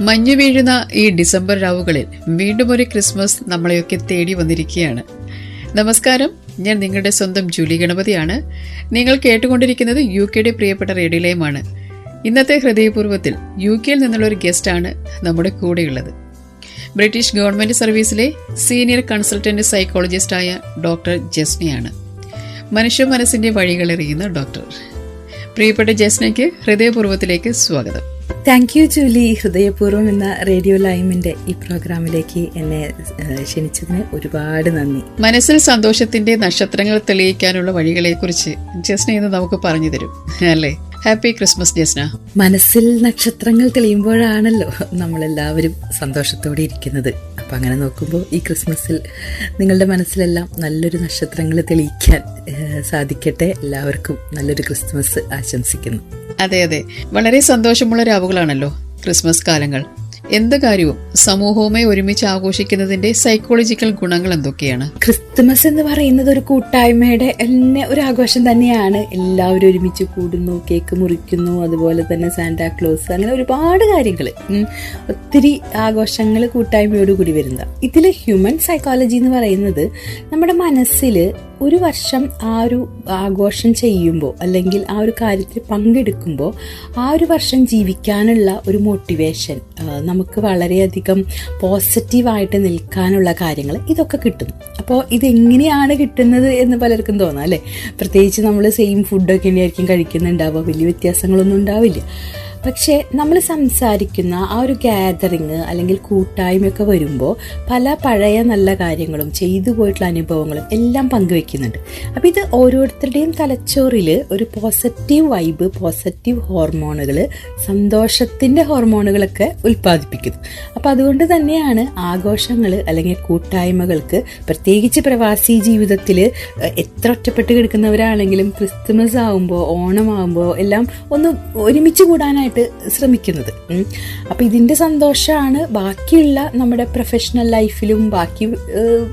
മഞ്ഞു വീഴുന്ന ഈ ഡിസംബർ രാവുകളിൽ വീണ്ടും ഒരു ക്രിസ്മസ് നമ്മളെയൊക്കെ തേടി വന്നിരിക്കുകയാണ്. നമസ്കാരം. ഞാൻ നിങ്ങളുടെ സ്വന്തം ജൂലി ഗണപതിയാണ്. നിങ്ങൾ കേട്ടുകൊണ്ടിരിക്കുന്നത് യു കെയുടെ പ്രിയപ്പെട്ട റേഡിയോലയമാണ് ഇന്നത്തെ ഹൃദയപൂർവത്തിൽ യു കെയിൽ നിന്നുള്ള ഒരു ഗസ്റ്റാണ് നമ്മുടെ കൂടെയുള്ളത്. ബ്രിട്ടീഷ് ഗവൺമെന്റ് സർവീസിലെ സീനിയർ കൺസൾട്ടന്റ് സൈക്കോളജിസ്റ്റായ ഡോക്ടർ ജസ്നയാണ്. മനുഷ്യ മനസ്സിന്റെ വഴികളെറിയുന്ന ഡോക്ടർ. പ്രിയപ്പെട്ട ജസ്നയ്ക്ക് ഹൃദയപൂർവത്തിലേക്ക് സ്വാഗതം. താങ്ക് യു ജൂലി ഹൃദയപൂർവം എന്ന റേഡിയോ ലൈമിന്റെ ഈ പ്രോഗ്രാമിലേക്ക് എന്നെ ക്ഷണിച്ചതിന് ഒരുപാട് നന്ദി. മനസ്സിൽ സന്തോഷത്തിന്റെ നക്ഷത്രങ്ങൾ തെളിയിക്കാനുള്ള വഴികളെ കുറിച്ച് ജസ്ന ഇന്ന് നമുക്ക് പറഞ്ഞു തരും. അല്ലേ? Happy Christmas Jasna. മനസ്സിൽ നക്ഷത്രങ്ങൾ തെളിയുമ്പോഴാണല്ലോ നമ്മളെല്ലാവരും സന്തോഷത്തോടെ ഇരിക്കുന്നത്. അപ്പം അങ്ങനെ നോക്കുമ്പോൾ ഈ ക്രിസ്മസിൽ നിങ്ങളുടെ മനസ്സിലെല്ലാം നല്ലൊരു നക്ഷത്രങ്ങൾ തെളിയിക്കാൻ സാധിക്കട്ടെ. എല്ലാവർക്കും നല്ലൊരു ക്രിസ്മസ് ആശംസിക്കുന്നു. അതെ അതെ. വളരെ സന്തോഷമുള്ള രാവുകളാണല്ലോ ക്രിസ്മസ് കാലങ്ങൾ. എന്ത് കാര്യവും സമൂഹവുമായി ഒരുമിച്ച് ആഘോഷിക്കുന്നതിന്റെ സൈക്കോളജിക്കൽ ഗുണങ്ങൾ എന്തൊക്കെയാണ്? ക്രിസ്മസ് എന്ന് പറയുന്നത് ഒരു കൂട്ടായ്മയുടെ തന്നെ ഒരു ആഘോഷം തന്നെയാണ്. എല്ലാവരും ഒരുമിച്ച് കൂടുന്നു കേക്ക് മുറിക്കുന്നു അതുപോലെ തന്നെ സാന്റാ ക്ലോസ് അങ്ങനെ ഒരുപാട് കാര്യങ്ങൾ ഒത്തിരി ആഘോഷങ്ങൾ കൂട്ടായ്മയോട് കൂടി വരുന്ന ഇതിൽ ഹ്യൂമൻ സൈക്കോളജി എന്ന് പറയുന്നത് നമ്മുടെ മനസ്സിൽ ഒരു വർഷം ആ ഒരു ആഘോഷം ചെയ്യുമ്പോൾ അല്ലെങ്കിൽ ആ ഒരു കാര്യത്തിൽ പങ്കെടുക്കുമ്പോൾ ആ ഒരു വർഷം ജീവിക്കാനുള്ള ഒരു മോട്ടിവേഷൻ നമുക്ക് വളരെയധികം പോസിറ്റീവായിട്ട് നിൽക്കാനുള്ള കാര്യങ്ങൾ ഇതൊക്കെ കിട്ടും അപ്പോൾ ഇതെങ്ങനെയാണ് കിട്ടുന്നത് എന്ന് പലർക്കും തോന്നാം അല്ലേ? പ്രത്യേകിച്ച് നമ്മൾ സെയിം ഫുഡൊക്കെ തന്നെയായിരിക്കും കഴിക്കുന്നുണ്ടാവുക. വലിയ വ്യത്യാസങ്ങളൊന്നും ഉണ്ടാവില്ല. പക്ഷേ നമ്മൾ സംസാരിക്കുന്ന ആ ഒരു ഗാദറിങ് അല്ലെങ്കിൽ കൂട്ടായ്മയൊക്കെ വരുമ്പോൾ പല പഴയ നല്ല കാര്യങ്ങളും ചെയ്തു പോയിട്ടുള്ള അനുഭവങ്ങളും എല്ലാം പങ്കുവെക്കുന്നുണ്ട്. അപ്പോൾ ഇത് ഓരോരുത്തരുടെയും തലച്ചോറിൽ ഒരു പോസിറ്റീവ് വൈബ് പോസിറ്റീവ് ഹോർമോണുകൾ സന്തോഷത്തിന്റെ ഹോർമോണുകളൊക്കെ ഉൽപ്പാദിപ്പിക്കുന്നു. അപ്പോൾ അതുകൊണ്ട് തന്നെയാണ് ആഘോഷങ്ങൾ അല്ലെങ്കിൽ കൂട്ടായ്മകൾക്ക് പ്രത്യേകിച്ച് പ്രവാസി ജീവിതത്തിൽ എത്ര ഒറ്റപ്പെട്ട് കിടക്കുന്നവരാണെങ്കിലും ക്രിസ്തുമസ് ആകുമ്പോൾ ഓണമാകുമ്പോൾ എല്ലാം ഒന്ന് ഒരുമിച്ച് കൂടാനായിട്ട് ശ്രമിക്കുന്നത്. അപ്പം ഇതിന്റെ സന്തോഷമാണ് ബാക്കിയുള്ള നമ്മുടെ പ്രൊഫഷണൽ ലൈഫിലും ബാക്കി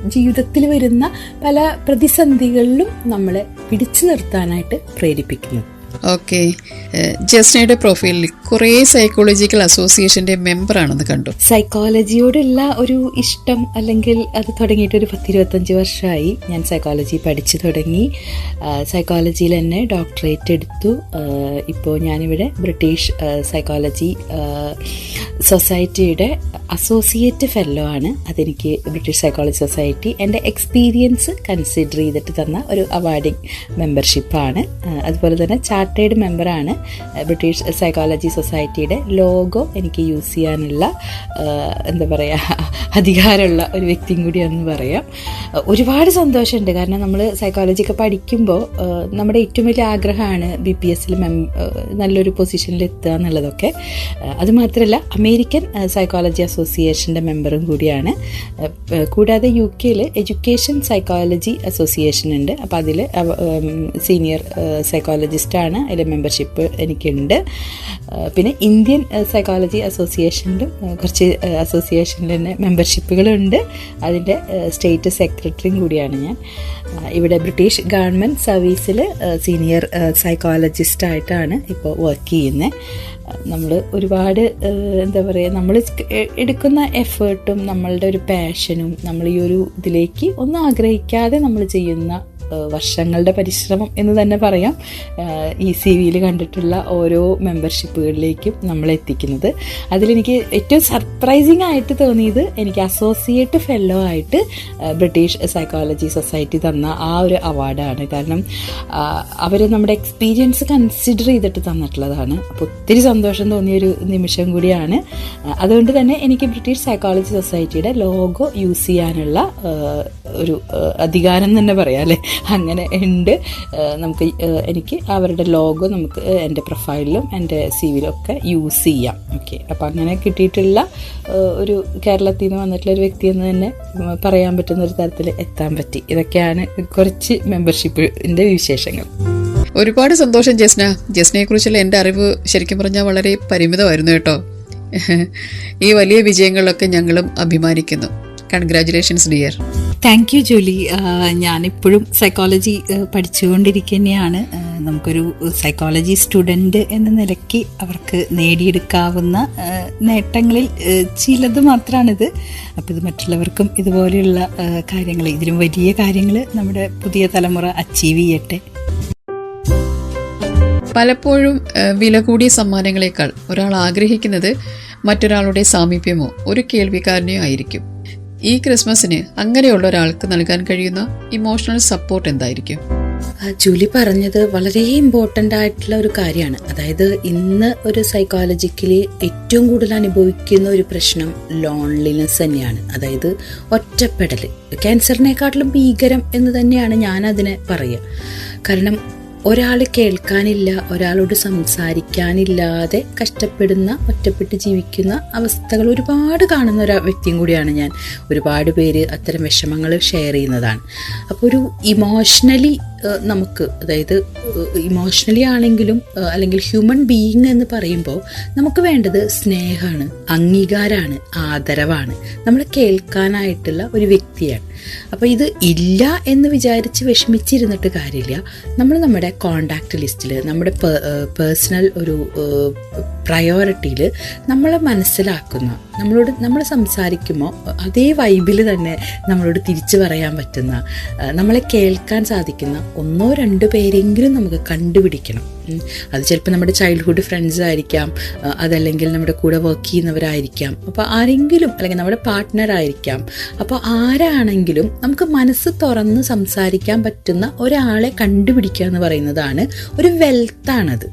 ജീവിതത്തിൽ വരുന്ന പല പ്രതിസന്ധികളിലും നമ്മളെ പിടിച്ചു നിർത്താനായിട്ട് പ്രേരിപ്പിക്കുന്നത്. ഓക്കെ. ജസ്നയുടെ പ്രൊഫൈലിൽ കുറേ സൈക്കോളജിക്കൽ അസോസിയേഷന്റെ മെമ്പർ ആണെന്ന് കണ്ടു. സൈക്കോളജിയോടുള്ള ഒരു ഇഷ്ടം അല്ലെങ്കിൽ അത് തുടങ്ങിയിട്ട് ഒരു പത്തിരുപത്തഞ്ച് വർഷമായി ഞാൻ സൈക്കോളജി പഠിച്ചു തുടങ്ങി. സൈക്കോളജിയിൽ തന്നെ ഡോക്ടറേറ്റ് എടുത്തു. ഇപ്പോൾ ഞാനിവിടെ ബ്രിട്ടീഷ് സൈക്കോളജി സൊസൈറ്റിയുടെ അസോസിയേറ്റ് ഫെല്ലോ ആണ്. അതെനിക്ക് ബ്രിട്ടീഷ് സൈക്കോളജി സൊസൈറ്റി എന്റെ എക്സ്പീരിയൻസ് കൺസിഡർ ചെയ്തിട്ട് തന്ന ഒരു അവാർഡിംഗ് മെമ്പർഷിപ്പാണ് അതുപോലെ തന്നെ ചാർട്ടേഡ് മെമ്പറാണ് ബ്രിട്ടീഷ് സൈക്കോളജി സൊസൈറ്റിയുടെ ലോഗോ എനിക്ക് യൂസ് ചെയ്യാനുള്ള എന്താ പറയുക അധികാരമുള്ള ഒരു വ്യക്തിയും കൂടിയാണെന്ന് പറയാം. ഒരുപാട് സന്തോഷമുണ്ട്. കാരണം നമ്മൾ സൈക്കോളജി ഒക്കെ പഠിക്കുമ്പോൾ നമ്മുടെ ഏറ്റവും വലിയ ആഗ്രഹമാണ് ബി പി എസ്സിൽ മെം നല്ലൊരു പൊസിഷനിൽ എത്തുക എന്നുള്ളതൊക്കെ. അതുമാത്രമല്ല അമേരിക്കൻ സൈക്കോളജി അസോസിയേഷന്റെ മെമ്പറും കൂടിയാണ്. കൂടാതെ യു കെയിൽ എഡ്യൂക്കേഷൻ സൈക്കോളജി അസോസിയേഷൻ ഉണ്ട്. അപ്പോൾ അതിൽ സീനിയർ സൈക്കോളജിസ്റ്റാണ് അതിൽ മെമ്പർഷിപ്പ് എനിക്കുണ്ട്. പിന്നെ ഇന്ത്യൻ സൈക്കോളജി അസോസിയേഷനിലും കുറച്ച് അസോസിയേഷനിൽ തന്നെ മെമ്പർഷിപ്പുകളുണ്ട്. അതിന്റെ സ്റ്റേറ്റ് സെക്രട്ടറിയും കൂടിയാണ് ഞാൻ. ഇവിടെ ബ്രിട്ടീഷ് ഗവൺമെന്റ് സർവീസിൽ സീനിയർ സൈക്കോളജിസ്റ്റായിട്ടാണ് ഇപ്പോൾ വർക്ക് ചെയ്യുന്നത്. നമ്മൾ ഒരുപാട് എന്താ പറയുക നമ്മൾ എടുക്കുന്ന എഫേർട്ടും നമ്മളുടെ ഒരു പാഷനും നമ്മൾ ഈ ഒരു ഇതിലേക്ക് ഒന്നും ആഗ്രഹിക്കാതെ നമ്മൾ ചെയ്യുന്ന വർഷങ്ങളുടെ പരിശ്രമം എന്ന് തന്നെ പറയാം. ഈ സി വിയിൽ കണ്ടിട്ടുള്ള ഓരോ മെമ്പർഷിപ്പുകളിലേക്കും നമ്മൾ എത്തിക്കുന്നത്. അതിലെനിക്ക് ഏറ്റവും സർപ്രൈസിംഗ് ആയിട്ട് തോന്നിയത് എനിക്ക് അസോസിയേറ്റ് ഫെല്ലോ ആയിട്ട് ബ്രിട്ടീഷ് സൈക്കോളജി സൊസൈറ്റി തന്ന ആ ഒരു അവാർഡാണ്. കാരണം അവർ നമ്മുടെ എക്സ്പീരിയൻസ് കൺസിഡർ ചെയ്തിട്ട് തന്നിട്ടുള്ളതാണ്. അപ്പോൾ ഒത്തിരി സന്തോഷം തോന്നിയ ഒരു നിമിഷം കൂടിയാണ്. അതുകൊണ്ട് തന്നെ എനിക്ക് ബ്രിട്ടീഷ് സൈക്കോളജി സൊസൈറ്റിയുടെ ലോഗോ യൂസ് ചെയ്യാനുള്ള ഒരു അധികാരം തന്നെ പറയാം അല്ലേ? അങ്ങനെ ഉണ്ട്. നമുക്ക് എനിക്ക് അവരുടെ ലോഗോ നമുക്ക് എന്റെ പ്രൊഫൈലിലും എന്റെ സി വിയിലും ഒക്കെ യൂസ് ചെയ്യാം. ഓക്കെ അപ്പോൾ അങ്ങനെ കിട്ടിയിട്ടുള്ള ഒരു കേരളത്തിൽ നിന്ന് വന്നിട്ടുള്ള ഒരു വ്യക്തി എന്ന് തന്നെ പറയാൻ പറ്റുന്ന ഒരു തരത്തിൽ എത്താൻ പറ്റി. ഇതൊക്കെയാണ് കുറച്ച് മെമ്പർഷിപ്പിന്റെ വിശേഷങ്ങൾ. ഒരുപാട് സന്തോഷം ജസ്ന. ജസ്നയെ കുറിച്ചുള്ള എന്റെ അറിവ് ശരിക്കും പറഞ്ഞാൽ വളരെ പരിമിതമായിരുന്നു കേട്ടോ. ഈ വലിയ വിജയങ്ങളിലൊക്കെ ഞങ്ങളും അഭിമാനിക്കുന്നു. കൺഗ്രാറ്റുലേഷൻസ് ഡിയർ താങ്ക് യു ജോലി ഞാനിപ്പോഴും സൈക്കോളജി പഠിച്ചുകൊണ്ടിരിക്കുന്നതാണ് നമുക്കൊരു സൈക്കോളജി സ്റ്റുഡന്റ് എന്ന നിലയ്ക്ക് അവർക്ക് നേടിയെടുക്കാവുന്ന നേട്ടങ്ങളിൽ ആ, ചിലത് മാത്രമാണിത് അപ്പോൾ ഇത് മറ്റുള്ളവർക്കും ഇതുപോലെയുള്ള കാര്യങ്ങൾ ഇതിലും വലിയ കാര്യങ്ങൾ നമ്മുടെ പുതിയ തലമുറ അച്ചീവ് ചെയ്യട്ടെ. പലപ്പോഴും വില കൂടിയ സമ്മാനങ്ങളെക്കാൾ ഒരാൾ ആഗ്രഹിക്കുന്നത് മറ്റൊരാളുടെ സാമീപ്യമോ ഒരു കേൾവിക്കാരനെയോ ആയിരിക്കും. ഈ ക്രിസ്മസിന് അങ്ങനെയുള്ള ഒരാൾക്ക് നൽകാൻ കഴിയുന്ന ഇമോഷണൽ സപ്പോർട്ട് എന്തായിരിക്കും? ജൂലി പറഞ്ഞത് വളരെ ഇമ്പോർട്ടന്റ് ആയിട്ടുള്ള ഒരു കാര്യമാണ്. അതായത് ഇന്ന് ഒരു സൈക്കോളജിക്കലി ഏറ്റവും കൂടുതൽ അനുഭവിക്കുന്ന ഒരു പ്രശ്നം ലോൺലിനെസ് തന്നെയാണ്. അതായത് ഒറ്റപ്പെടൽ ക്യാൻസറിനെക്കാട്ടിലും ഭീകരം എന്ന് തന്നെയാണ് ഞാൻ അതിനെ പറയുക. കാരണം ഒരാൾ കേൾക്കാനില്ല ഒരാളോട് സംസാരിക്കാനില്ലാതെ കഷ്ടപ്പെടുന്ന ഒറ്റപ്പെട്ട് ജീവിക്കുന്ന അവസ്ഥകൾ ഒരുപാട് കാണുന്ന ഒരു വ്യക്തിയും കൂടിയാണ് ഞാൻ. ഒരുപാട് പേര് അത്തരം വിഷമങ്ങൾ ഷെയർ ചെയ്യുന്നതാണ്. അപ്പോൾ ഒരു ഇമോഷണലി നമുക്ക് അതായത് ഇമോഷണലി ആണെങ്കിലും അല്ലെങ്കിൽ ഹ്യൂമൻ ബീയിങ് എന്ന് പറയുമ്പോൾ നമുക്ക് വേണ്ടത് സ്നേഹമാണ് അംഗീകാരമാണ് ആദരവാണ്. നമ്മളെ കേൾക്കാനായിട്ടുള്ള ഒരു വ്യക്തിയാണ്. അപ്പോൾ ഇത് ഇല്ല എന്ന് വിചാരിച്ച് വിഷമിച്ചിരുന്നിട്ട് കാര്യമില്ല. നമ്മൾ നമ്മുടെ കോണ്ടാക്ട് ലിസ്റ്റിൽ നമ്മുടെ പേഴ്സണൽ ഒരു പ്രയോറിറ്റിയിൽ നമ്മളെ മനസ്സിലാക്കുന്ന. നമ്മളോട് നമ്മൾ സംസാരിക്കുമ്പോൾ അതേ വൈബിൽ തന്നെ നമ്മളോട് തിരിച്ചു പറയാൻ പറ്റുന്ന നമ്മളെ കേൾക്കാൻ സാധിക്കുന്ന ഒന്നോ രണ്ടു പേരെങ്കിലും നമുക്ക് കണ്ടുപിടിക്കണം. അത് ചിലപ്പോൾ നമ്മുടെ ചൈൽഡ്ഹുഡ് ഫ്രണ്ട്സ് ആയിരിക്കാം. അതല്ലെങ്കിൽ നമ്മുടെ കൂടെ വർക്ക് ചെയ്യുന്നവരായിരിക്കാം. അപ്പോൾ ആരെങ്കിലും അല്ലെങ്കിൽ നമ്മുടെ പാർട്ട്ണർ ആയിരിക്കാം. അപ്പോൾ ആരാണെങ്കിലും നമുക്ക് മനസ്സ് തുറന്ന് സംസാരിക്കാൻ പറ്റുന്ന ഒരാളെ കണ്ടുപിടിക്കുക എന്ന് പറയുന്നതാണ് ഒരു വെൽത്താണത്.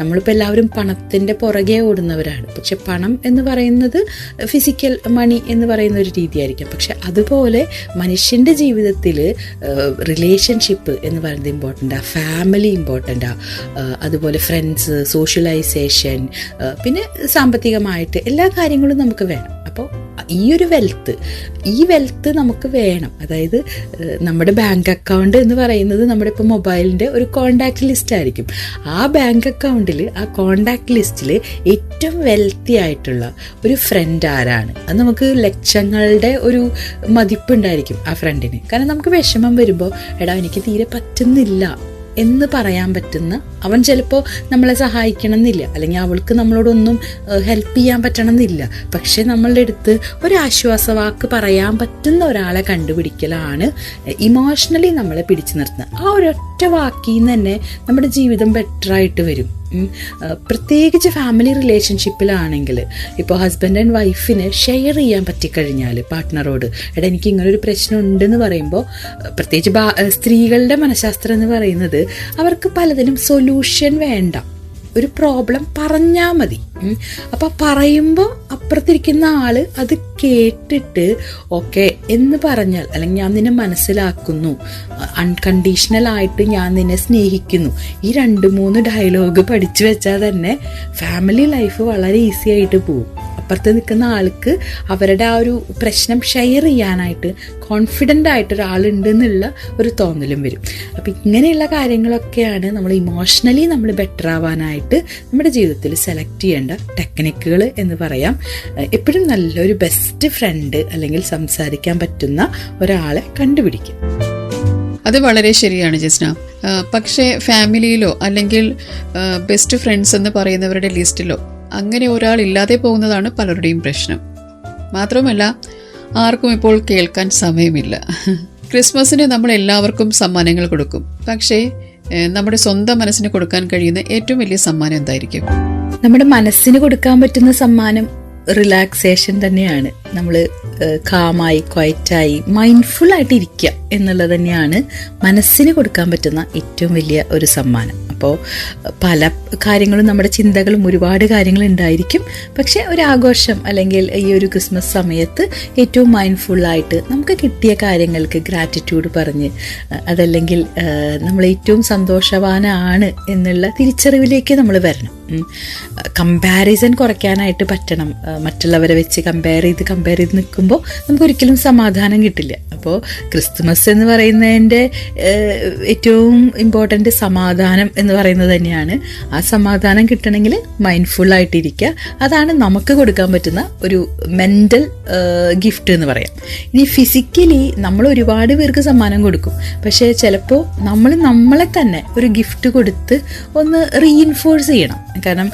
നമ്മളിപ്പോൾ എല്ലാവരും പണത്തിന്റെ പുറകെ ഓടുന്നവരാണ്. പക്ഷെ പണം എന്ന് പറയുന്നത് ഫിസിക്കൽ മണി എന്ന് പറയുന്ന ഒരു രീതിയായിരിക്കാം. പക്ഷെ അതുപോലെ മനുഷ്യന്റെ ജീവിതത്തിൽ റിലേഷൻഷിപ്പ് എന്ന് പറയുന്നത് ഇമ്പോർട്ടന്റാണ് ഫാമിലി ഇമ്പോർട്ടന്റാണ് അതുപോലെ ഫ്രണ്ട്സ് സോഷ്യലൈസേഷൻ പിന്നെ സാമ്പത്തികമായിട്ട് എല്ലാ കാര്യങ്ങളും നമുക്ക് വേണം. അപ്പോൾ ഈ ഒരു വെൽത്ത് ഈ വെൽത്ത് നമുക്ക് വേണം. അതായത് നമ്മുടെ ബാങ്ക് അക്കൗണ്ട് എന്ന് പറയുന്നത് നമ്മുടെ ഇപ്പോൾ മൊബൈലിന്റെ ഒരു കോണ്ടാക്ട് ലിസ്റ്റ് ആയിരിക്കും. ആ ബാങ്ക് അക്കൗണ്ടിൽ ആ കോണ്ടാക്ട് ലിസ്റ്റിൽ ഏറ്റവും വെൽത്തി ആയിട്ടുള്ള ഒരു ഫ്രണ്ട് ആരാണ്? അത് നമുക്ക് ലക്ഷങ്ങളുടെ ഒരു മതിപ്പുണ്ടായിരിക്കും ആ ഫ്രണ്ടിന് കാരണം നമുക്ക് വിഷമം വരുമ്പോൾ എടാ എനിക്ക് തീരെ പറ്റുന്നില്ല. എന്ന് പറയാൻ പറ്റുന്ന അവൻ ചിലപ്പോൾ നമ്മളെ സഹായിക്കണം എന്നില്ല അല്ലെങ്കിൽ അവൾക്ക് നമ്മളോടൊന്നും ഹെൽപ്പ് ചെയ്യാൻ പറ്റണം എന്നില്ല പക്ഷെ നമ്മളുടെ അടുത്ത് ഒരു ആശ്വാസവാക്ക് പറയാൻ പറ്റുന്ന ഒരാളെ കണ്ടുപിടിക്കലാണ് ഇമോഷണലി നമ്മളെ പിടിച്ചു നിർത്തുന്നത്. ആ ഒരൊറ്റ വാക്കിൽ നിന്ന് തന്നെ നമ്മുടെ ജീവിതം ബെറ്ററായിട്ട് വരും. പ്രത്യേകിച്ച് ഫാമിലി റിലേഷൻഷിപ്പിലാണെങ്കിൽ ഇപ്പോൾ ഹസ്ബൻഡ് ആൻഡ് വൈഫിന് ഷെയർ ചെയ്യാൻ പറ്റിക്കഴിഞ്ഞാൽ പാർട്ട്ണറോട് എടാ എനിക്ക് ഇങ്ങനൊരു പ്രശ്നം ഉണ്ടെന്ന് പറയുമ്പോൾ പ്രത്യേകിച്ച് സ്ത്രീകളുടെ മനഃശാസ്ത്രം എന്ന് പറയുന്നത് അവർക്ക് പലതിനും സൊല്യൂഷൻ വേണ്ട. ഒരു പ്രോബ്ലം പറഞ്ഞാൽ മതി. അപ്പം പറയുമ്പോൾ അപ്പുറത്തിരിക്കുന്ന ആൾ അത് കേട്ടിട്ട് ഓക്കെ എന്ന് പറഞ്ഞാൽ അല്ലെങ്കിൽ ഞാൻ നിന്നെ മനസ്സിലാക്കുന്നു. അൺകണ്ടീഷണൽ ആയിട്ട് ഞാൻ നിന്നെ സ്നേഹിക്കുന്നു. ഈ രണ്ട് മൂന്ന് ഡയലോഗ് പഠിച്ചു വെച്ചാൽ തന്നെ ഫാമിലി ലൈഫ് വളരെ ഈസി ആയിട്ട് പോകും അപ്പുറത്ത് നിൽക്കുന്ന ആൾക്ക് അവരുടെ ആ ഒരു പ്രശ്നം ഷെയർ ചെയ്യാനായിട്ട് കോൺഫിഡന്റ് ആയിട്ട് ഒരാളുണ്ട് എന്നുള്ള ഒരു തോന്നലും വരും. അപ്പം ഇങ്ങനെയുള്ള കാര്യങ്ങളൊക്കെയാണ് നമ്മൾ ഇമോഷണലി നമ്മൾ ബെറ്റർ ആവാനായിട്ട് നമ്മുടെ ജീവിതത്തിൽ സെലക്ട് ചെയ്യേണ്ട ടെക്നിക്കുകൾ എന്ന് പറയാം. എപ്പോഴും നല്ലൊരു ബെസ്റ്റ് ഫ്രണ്ട് അല്ലെങ്കിൽ സംസാരിക്കാൻ പറ്റുന്ന ഒരാളെ കണ്ടുപിടിക്കും അത് വളരെ ശരിയാണ് ജസ്ന. പക്ഷേ ഫാമിലിയിലോ അല്ലെങ്കിൽ ബെസ്റ്റ് ഫ്രണ്ട്സ് എന്ന് പറയുന്നവരുടെ ലിസ്റ്റിലോ അങ്ങനെ ഒരാൾ ഇല്ലാതെ പോകുന്നതാണ് പലരുടെയും പ്രശ്നം. മാത്രമല്ല ആർക്കും ഇപ്പോൾ കേൾക്കാൻ സമയമില്ല. ക്രിസ്മസിന് നമ്മൾ എല്ലാവർക്കും സമ്മാനങ്ങൾ കൊടുക്കും. പക്ഷേ നമ്മുടെ സ്വന്തം മനസ്സിന് കൊടുക്കാൻ കഴിയുന്ന ഏറ്റവും വലിയ സമ്മാനം എന്തായിരിക്കും? നമ്മുടെ മനസ്സിന് കൊടുക്കാൻ പറ്റുന്ന സമ്മാനം റിലാക്സേഷൻ തന്നെയാണ്. നമ്മൾ കാമായി ക്വയറ്റായി മൈൻഡ്ഫുൾ ആയിട്ട് ഇരിക്കുക എന്നുള്ളത് തന്നെയാണ് മനസ്സിന് കൊടുക്കാൻ പറ്റുന്ന ഏറ്റവും വലിയ ഒരു സമ്മാനം. അപ്പോൾ പല കാര്യങ്ങളും നമ്മുടെ ചിന്തകളും ഒരുപാട് കാര്യങ്ങൾ ഉണ്ടായിരിക്കും. പക്ഷേ ഒരു ആഘോഷം അല്ലെങ്കിൽ ഈ ഒരു ക്രിസ്മസ് സമയത്ത് ഏറ്റവും മൈൻഡ്ഫുള്ളായിട്ട് നമുക്ക് കിട്ടിയ കാര്യങ്ങൾക്ക് ഗ്രാറ്റിറ്റ്യൂഡ് പറഞ്ഞ് അതല്ലെങ്കിൽ നമ്മൾ ഏറ്റവും സന്തോഷവാനാണ് എന്നുള്ള തിരിച്ചറിവിലേക്ക് നമ്മൾ വരണം. കമ്പാരിസൺ കുറയ്ക്കാനായിട്ട് പറ്റണം. മറ്റുള്ളവരെ വെച്ച് കമ്പയർ ചെയ്ത് കമ്പയർ ചെയ്ത് നിൽക്കുമ്പോൾ നമുക്കൊരിക്കലും സമാധാനം കിട്ടില്ല. അപ്പോൾ ക്രിസ്തുമസ് എന്ന് പറയുന്നതിന്റെ ഏറ്റവും ഇമ്പോർട്ടന്റ് സമാധാനം എന്ന് പറയുന്നത് തന്നെയാണ്. ആ സമാധാനം കിട്ടണമെങ്കിൽ മൈൻഡ്ഫുള്ളായിട്ടിരിക്കുക അതാണ് നമുക്ക് കൊടുക്കാൻ പറ്റുന്ന ഒരു മെന്റൽ ഗിഫ്റ്റ് എന്ന് പറയാം. ഇനി ഫിസിക്കലി നമ്മൾ ഒരുപാട് പേർക്ക് സമ്മാനം കൊടുക്കും. പക്ഷേ ചിലപ്പോൾ നമ്മൾ നമ്മളെ തന്നെ ഒരു ഗിഫ്റ്റ് കൊടുത്ത് ഒന്ന് റീഇൻഫോഴ്സ് ചെയ്യണം. കാരണം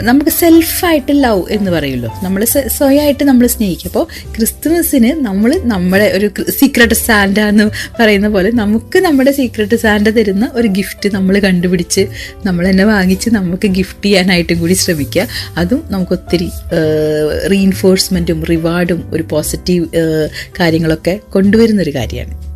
നമുക്ക് സെൽഫായിട്ട് ലവ് എന്ന് പറയുമല്ലോ. നമ്മൾ സ്വയമായിട്ട് നമ്മൾ സ്നേഹിക്കും. അപ്പോൾ ക്രിസ്തുമസിന് നമ്മൾ നമ്മുടെ ഒരു സീക്രട്ട് സാൻഡ എന്ന് പറയുന്ന പോലെ നമുക്ക് നമ്മുടെ സീക്രട്ട് സാൻഡ തരുന്ന ഒരു ഗിഫ്റ്റ് നമ്മൾ കണ്ടുപിടിച്ച് നമ്മൾ തന്നെ വാങ്ങിച്ച് നമുക്ക് ഗിഫ്റ്റ് ചെയ്യാനായിട്ടും കൂടി ശ്രമിക്കുക. അതും നമുക്ക് ഒത്തിരി റീഇൻഫോഴ്സ്മെന്റും റിവാർഡും ഒരു പോസിറ്റീവ് കാര്യങ്ങളൊക്കെ കൊണ്ടുവരുന്നൊരു കാര്യമാണ്.